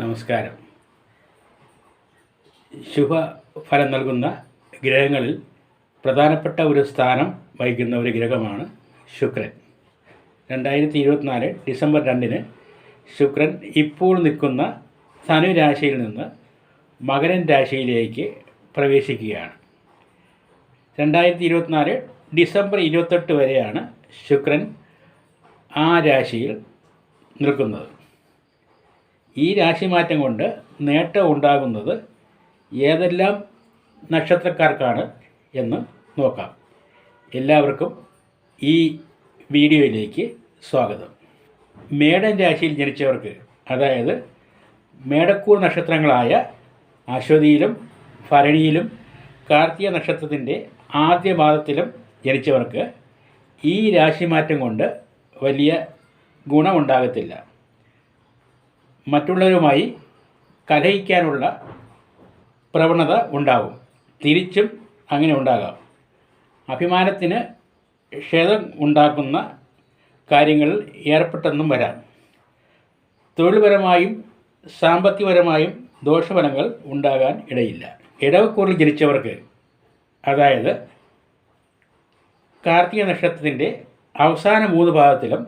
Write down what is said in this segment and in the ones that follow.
നമസ്കാരം. ശുഭഫലം നൽകുന്ന ഗ്രഹങ്ങളിൽ പ്രധാനപ്പെട്ട ഒരു സ്ഥാനം വഹിക്കുന്ന ഒരു ഗ്രഹമാണ് ശുക്രൻ. രണ്ടായിരത്തി ഇരുപത്തിനാല് ഡിസംബർ രണ്ടിന് ശുക്രൻ ഇപ്പോൾ നിൽക്കുന്ന ധനു രാശിയിൽ നിന്ന് മകരൻ രാശിയിലേക്ക് പ്രവേശിക്കുകയാണ്. രണ്ടായിരത്തി ഇരുപത്തിനാല് ഡിസംബർ ഇരുപത്തെട്ട് വരെയാണ് ശുക്രൻ ആ രാശിയിൽ നിൽക്കുന്നത്. ഈ രാശിമാറ്റം കൊണ്ട് നേട്ടം ഉണ്ടാകുന്നത് ഏതെല്ലാം നക്ഷത്രക്കാർക്കാണ് എന്ന് നോക്കാം. എല്ലാവർക്കും ഈ വീഡിയോയിലേക്ക് സ്വാഗതം. മേടൻ രാശിയിൽ ജനിച്ചവർക്ക് അതായത് മേടക്കൂർ നക്ഷത്രങ്ങളായ അശ്വതിയിലും ഭരണിയിലും കാർത്തിക നക്ഷത്രത്തിന്റെ ആദ്യ പാദത്തിലും ജനിച്ചവർക്ക് ഈ രാശിമാറ്റം കൊണ്ട് വലിയ ഗുണമുണ്ടാകത്തില്ല. മറ്റുള്ളവരുമായി കലഹിക്കാനുള്ള പ്രവണത ഉണ്ടാകും തിരിച്ചും അങ്ങനെ ഉണ്ടാകാം. അഭിമാനത്തിന് ക്ഷേതം ഉണ്ടാക്കുന്ന കാര്യങ്ങളിൽ ഏർപ്പെട്ടെന്നും വരാം. തൊഴിൽപരമായും സാമ്പത്തികപരമായും ദോഷഫലങ്ങൾ ഉണ്ടാകാൻ ഇടയില്ല. ഇടവക്കൂറിൽ ജനിച്ചവർക്ക് അതായത് കാർത്തിക നക്ഷത്രത്തിന്റെ അവസാന മൂന്ന് ഭാഗത്തിലും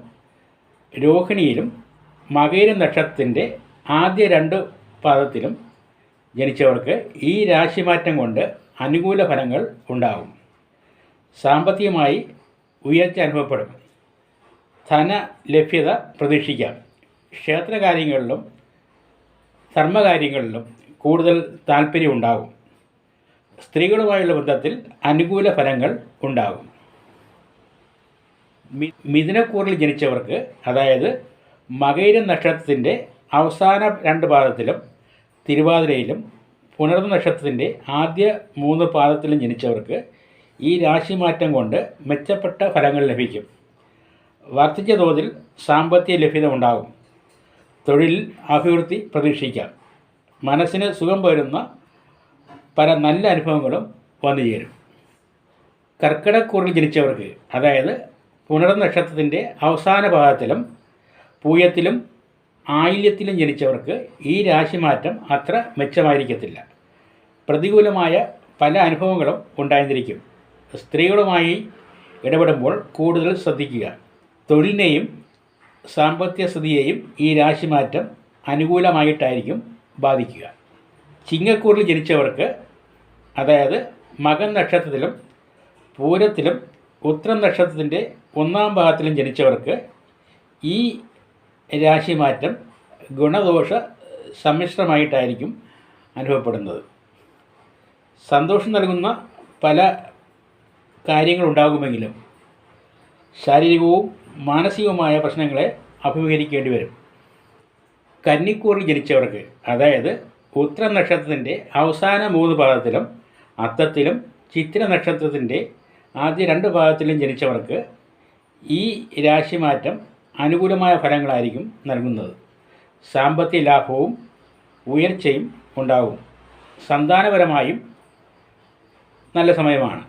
രോഹിണിയിലും മകയിര നക്ഷത്രത്തിന്റെ ആദ്യ രണ്ട് പാദത്തിലും ജനിച്ചവർക്ക് ഈ രാശിമാറ്റം കൊണ്ട് അനുകൂല ഫലങ്ങൾ ഉണ്ടാകും. സാമ്പത്തികമായി ഉയർച്ച അനുഭവപ്പെടും. ധന ലഭ്യത പ്രതീക്ഷിക്കാം. ക്ഷേത്രകാര്യങ്ങളിലും ധർമ്മകാര്യങ്ങളിലും കൂടുതൽ താല്പര്യമുണ്ടാകും സ്ത്രീകളുമായുള്ള ബന്ധത്തിൽ അനുകൂല ഫലങ്ങൾ ഉണ്ടാകും. മിഥുനക്കൂറിൽ ജനിച്ചവർക്ക് അതായത് മകയിര നക്ഷത്രത്തിന്റെ അവസാന രണ്ട് പാദത്തിലും തിരുവാതിരയിലും പുണർന്ന നക്ഷത്രത്തിന്റെ ആദ്യ മൂന്ന് പാദത്തിലും ജനിച്ചവർക്ക് ഈ രാശിമാറ്റം കൊണ്ട് മെച്ചപ്പെട്ട ഫലങ്ങൾ ലഭിക്കും. വർദ്ധിച്ച തോതിൽ സാമ്പത്തിക ലഭ്യത ഉണ്ടാകും. തൊഴിൽ അഭിവൃദ്ധി പ്രതീക്ഷിക്കാം. മനസ്സിന് സുഖം പകരുന്ന പല നല്ല അനുഭവങ്ങളും വന്നു ചേരും. കർക്കിടക്കൂറിൽ ജനിച്ചവർക്ക് അതായത് പുനർനക്ഷത്രത്തിന്റെ അവസാന ഭാഗത്തിലും പൂയത്തിലും ആയില്യത്തിലും ജനിച്ചവർക്ക് ഈ രാശിമാറ്റം അത്ര മെച്ചമായിരിക്കത്തില്ല. പ്രതികൂലമായ പല അനുഭവങ്ങളും ഉണ്ടായിരിക്കും. സ്ത്രീകളുമായി ഇടപെടുമ്പോൾ കൂടുതൽ ശ്രദ്ധിക്കുക. തൊഴിലിനെയും സാമ്പത്തിക സ്ഥിതിയെയും ഈ രാശിമാറ്റം അനുകൂലമായിട്ടായിരിക്കും ബാധിക്കുക. ചിങ്ങക്കൂറിൽ ജനിച്ചവർക്ക് അതായത് മകൻ നക്ഷത്രത്തിലും പൂരത്തിലും ഉത്തരം നക്ഷത്രത്തിന്റെ ഒന്നാം ഭാഗത്തിലും ജനിച്ചവർക്ക് ഈ രാശിമാറ്റം ഗുണദോഷ സമ്മിശ്രമായിട്ടായിരിക്കും അനുഭവപ്പെടുന്നത്. സന്തോഷം നൽകുന്ന പല കാര്യങ്ങളുണ്ടാകുമെങ്കിലും ശാരീരികവും മാനസികവുമായ പ്രശ്നങ്ങളെ അഭിമുഖീകരിക്കേണ്ടി വരും. കന്നിക്കൂറിൽ ജനിച്ചവർക്ക് അതായത് ഉത്തര നക്ഷത്രത്തിന്റെ അവസാന മൂന്ന് പാദത്തിലും അത്തത്തിലും ചിത്ര നക്ഷത്രത്തിന്റെ ആദ്യ രണ്ട് ഭാഗത്തിലും ജനിച്ചവർക്ക് ഈ രാശിമാറ്റം അനുകൂലമായ ഫലങ്ങളായിരിക്കും നൽകുന്നത്. സാമ്പത്തിക ലാഭവും ഉയർച്ചയും ഉണ്ടാകും. സന്താനപരമായും നല്ല സമയമാണ്.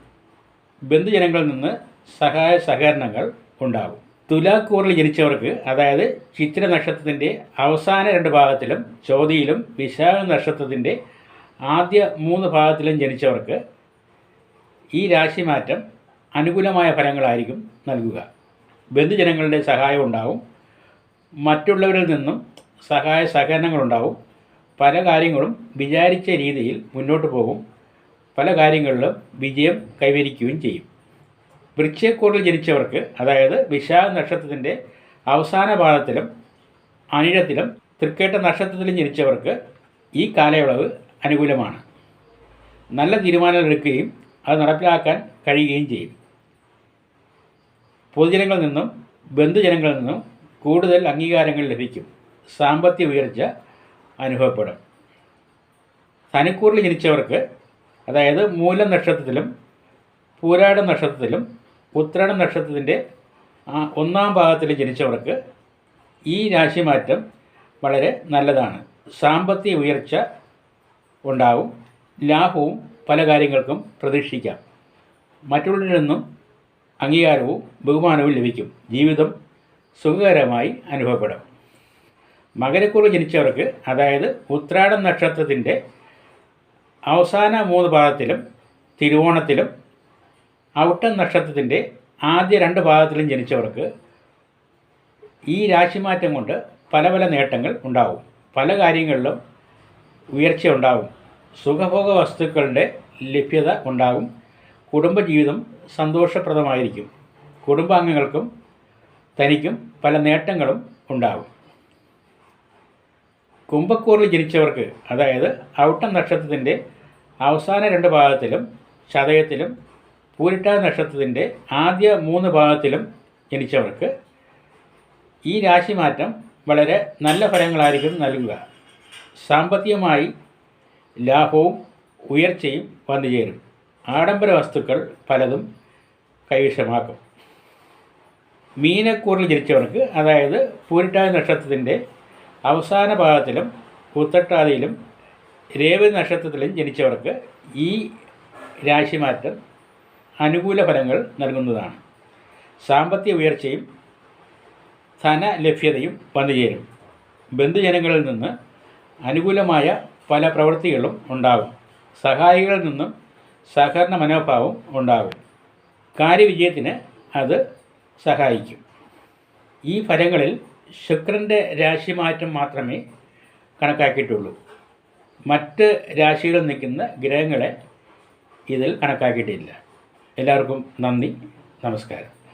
ബന്ധുജനങ്ങളിൽ നിന്ന് സഹായ സഹകരണങ്ങൾ ഉണ്ടാകും. തുലാക്കൂറിൽ ജനിച്ചവർക്ക് അതായത് ചിത്ര നക്ഷത്രത്തിന്റെ അവസാന രണ്ട് ഭാഗത്തിലും ചോതിയിലും വിശാഖ നക്ഷത്രത്തിന്റെ ആദ്യ മൂന്ന് ഭാഗത്തിലും ജനിച്ചവർക്ക് ഈ രാശിമാറ്റം അനുകൂലമായ ഫലങ്ങളായിരിക്കും നൽകുക. ബന്ധുജനങ്ങളുടെ സഹായം ഉണ്ടാവും. മറ്റുള്ളവരിൽ നിന്നും സഹായ സഹകരണങ്ങളുണ്ടാവും. പല കാര്യങ്ങളും വിചാരിച്ച രീതിയിൽ മുന്നോട്ട് പോകും. പല കാര്യങ്ങളിലും വിജയം കൈവരിക്കുകയും ചെയ്യും. വൃക്ഷക്കൂറിൽ ജനിച്ചവർക്ക് അതായത് വിശാഖ നക്ഷത്രത്തിന്റെ അവസാന പാദത്തിലും അനിഴത്തിലും തൃക്കേട്ട നക്ഷത്രത്തിലും ജനിച്ചവർക്ക് ഈ കാലയളവ് അനുകൂലമാണ്. നല്ല തീരുമാനങ്ങൾ എടുക്കുകയും അത് നടപ്പിലാക്കാൻ കഴിയുകയും ചെയ്യും. പൊതുജനങ്ങളിൽ നിന്നും ബന്ധുജനങ്ങളിൽ നിന്നും കൂടുതൽ അംഗീകാരങ്ങൾ ലഭിക്കും. സാമ്പത്തിക ഉയർച്ച അനുഭവപ്പെടും. തനിക്കൂറിൽ ജനിച്ചവർക്ക് അതായത് മൂലം നക്ഷത്രത്തിലും പൂരാട നക്ഷത്രത്തിലും ഉത്രാട നക്ഷത്രത്തിന്റെ ഒന്നാം ഭാഗത്തിൽ ജനിച്ചവർക്ക് ഈ രാശിമാറ്റം വളരെ നല്ലതാണ്. സാമ്പത്തിക ഉയർച്ച ഉണ്ടാവും. ലാഭവും പല കാര്യങ്ങൾക്കും പ്രതീക്ഷിക്കാം. മറ്റുള്ളവരിൽ നിന്നും അംഗീകാരവും ബഹുമാനവും ലഭിക്കും. ജീവിതം സുഖകരമായി അനുഭവപ്പെടും. മകരക്കുറി ജനിച്ചവർക്ക് അതായത് ഉത്രാടം നക്ഷത്രത്തിന്റെ അവസാന മൂന്ന് പാദത്തിലും തിരുവോണത്തിലും ഔട്ടം നക്ഷത്രത്തിന്റെ ആദ്യ രണ്ട് പാദത്തിലും ജനിച്ചവർക്ക് ഈ രാശിമാറ്റം കൊണ്ട് പല പല നേട്ടങ്ങൾ ഉണ്ടാവും. പല കാര്യങ്ങളിലും ഉയർച്ച ഉണ്ടാവും സുഖഭോഗ വസ്തുക്കളുടെ ലഭ്യത ഉണ്ടാകും കുടുംബജീവിതം സന്തോഷപ്രദമായിരിക്കും. കുടുംബാംഗങ്ങൾക്കും തനിക്കും പല നേട്ടങ്ങളും ഉണ്ടാകും. കുംഭക്കൂറിൽ ജനിച്ചവർക്ക് അതായത് ഔട്ടം നക്ഷത്രത്തിന്റെ അവസാന രണ്ട് ഭാഗത്തിലും ചതയത്തിലും പൂരിട്ട നക്ഷത്രത്തിന്റെ ആദ്യ മൂന്ന് ഭാഗത്തിലും ജനിച്ചവർക്ക് ഈ രാശിമാറ്റം വളരെ നല്ല ഫലങ്ങളായിരിക്കും നൽകുക. സാമ്പത്തികമായി ലാഭവും ഉയർച്ചയും വന്നു ചേരും ആഡംബര വസ്തുക്കൾ പലതും കൈവശമാക്കും. മീനക്കൂറിൽ ജനിച്ചവർക്ക് അതായത് പൂരിട്ടാതി നക്ഷത്രത്തിന്റെ അവസാന ഭാഗത്തിലും പുത്തട്ടാതിയിലും രേവതി നക്ഷത്രത്തിലും ജനിച്ചവർക്ക് ഈ രാശിമാറ്റം അനുകൂല ഫലങ്ങൾ നൽകുന്നതാണ്. സാമ്പത്തിക ഉയർച്ചയും ധനലഭ്യതയും വന്നുചേരും ബന്ധുജനങ്ങളിൽ നിന്ന് അനുകൂലമായ പല പ്രവൃത്തികളും ഉണ്ടാകും. സഹായികളിൽ നിന്നും സഹകരണ മനോഭാവം ഉണ്ടാകും. കാര്യവിജയത്തിന് അത് സഹായിക്കും. ഈ ഫലങ്ങളിൽ ശുക്രന്റെ രാശിമാറ്റം മാത്രമേ കണക്കാക്കിയിട്ടുള്ളൂ. മറ്റ് രാശികളിൽ നിൽക്കുന്ന ഗ്രഹങ്ങളെ ഇതിൽ കണക്കാക്കിയിട്ടില്ല. എല്ലാവർക്കും നന്ദി. നമസ്കാരം.